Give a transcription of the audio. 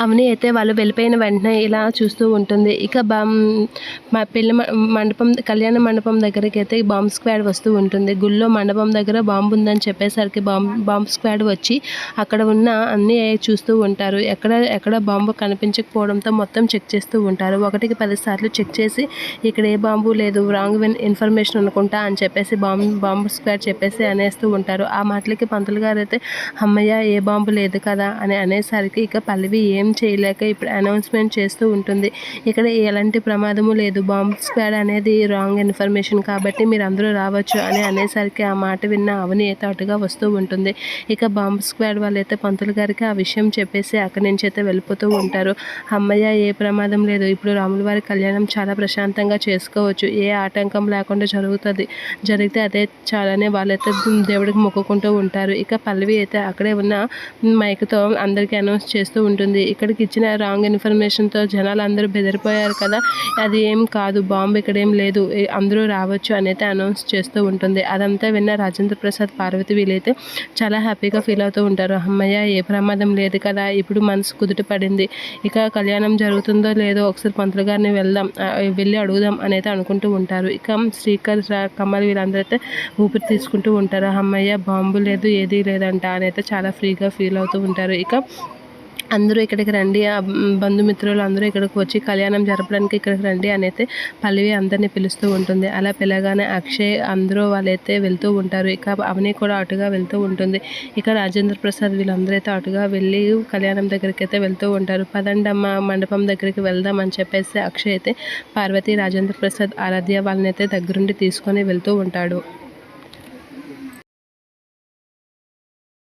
అవని అయితే వాళ్ళు వెళ్ళిపోయిన వెంటనే ఇలా చూస్తూ ఉంటుంది. ఇక బామ్ మా పెళ్ళి మ- మండపం కళ్యాణ మండపం దగ్గరికి అయితే బాంబ్ స్క్వాడ్ వస్తూ ఉంటుంది. గుళ్ళో మండపం దగ్గర బాంబు ఉందని చెప్పేసరికి బాంబ్ బాంబ్ స్క్వాడ్ వచ్చి అక్కడ ఉన్న అన్నీ చూస్తూ ఉంటారు. ఎక్కడ ఎక్కడ బాంబు కనిపించకపోవడంతో మొత్తం చెక్ చేస్తూ ఉంటారు. ఒకటికి పది సార్లు చెక్ చేసి ఇక్కడ ఏ బాంబు లేదు రాంగ్ ఇన్ఫర్మేషన్ అనుకుంటా అని చెప్పేసి బాంబు బాంబు స్క్వాడ్ చెప్పేసి అనేస్తూ ఉంటారు. ఆ మాటలకి పంతులు గారు అయితే అమ్మయ్య ఏ బాంబు లేదు కదా అని అనేసరికి ఇక పల్లవి ఏ ఏం చేయలేక ఇప్పుడు అనౌన్స్మెంట్ చేస్తూ ఉంటుంది. ఇక్కడ ఎలాంటి ప్రమాదము లేదు. బాంబ్ స్క్వాడ్ అనేది రాంగ్ ఇన్ఫర్మేషన్ కాబట్టి మీరు అందరూ రావచ్చు అని అనేసరికి ఆ మాట విన్న అవని అయితే వస్తూ ఉంటుంది. ఇక బాంబ్ స్క్వాడ్ వాళ్ళైతే పంతులు గారికి ఆ విషయం చెప్పేసి అక్కడి నుంచి అయితే వెళ్ళిపోతూ ఉంటారు. అమ్మయ్య ఏ ప్రమాదం లేదు. ఇప్పుడు రాముల వారి కళ్యాణం చాలా ప్రశాంతంగా చేసుకోవచ్చు. ఏ ఆటంకం లేకుండా జరుగుతుంది. జరిగితే అదే చాలానే వాళ్ళైతే దేవుడికి మొక్కుకుంటూ ఉంటారు. ఇక పల్లవి అయితే అక్కడే ఉన్న మైక్తో అందరికీ అనౌన్స్ చేస్తూ ఉంటుంది. ఇక్కడికి ఇచ్చిన రాంగ్ ఇన్ఫర్మేషన్తో జనాలు అందరూ బెదిరిపోయారు కదా. అది ఏం కాదు బాంబు ఇక్కడ ఏం లేదు అందరూ రావచ్చు అనేది అనౌన్స్ చేస్తూ ఉంటుంది. అదంతా విన్న రాజేంద్ర ప్రసాద్ పార్వతి వీలైతే చాలా హ్యాపీగా ఫీల్ అవుతూ ఉంటారు. అమ్మయ్య ఏ ప్రమాదం లేదు కదా ఇప్పుడు మనసు కుదుట పడింది. ఇక కళ్యాణం జరుగుతుందో లేదో ఒకసారి పంతులు గారిని వెళ్దాం వెళ్ళి అడుగుదాం అనేది అనుకుంటూ ఉంటారు. ఇక శ్రీకర్ రా- కమల్ వీళ్ళందరైతే ఊపిరి తీసుకుంటూ ఉంటారు. అమ్మయ్య బాంబు లేదు ఏదీ లేదంట అని అయితే చాలా ఫ్రీగా ఫీల్ అవుతూ ఉంటారు. ఇక అందరూ ఇక్కడికి రండి. ఆ బంధుమిత్రులు అందరూ ఇక్కడికి వచ్చి కళ్యాణం జరపడానికి ఇక్కడికి రండి అని అయితే పల్లవి అందరినీ పిలుస్తూ ఉంటుంది. అలా పిలగానే అక్షయ్ అందరూ వాళ్ళైతే వెళ్తూ ఉంటారు. ఇక అవని కూడా అటుగా వెళ్తూ ఉంటుంది. ఇక రాజేంద్ర ప్రసాద్ వీళ్ళందరూ అయితే అటుగా వెళ్ళి కళ్యాణం దగ్గరికి అయితే వెళ్తూ ఉంటారు. పదండమ్మ మండపం దగ్గరికి వెళ్దాం అని చెప్పేసి అక్షయ్ అయితే పార్వతి రాజేంద్ర ప్రసాద్ ఆరాధ్య వాళ్ళని అయితే దగ్గరుండి తీసుకొని వెళ్తూ ఉంటాడు.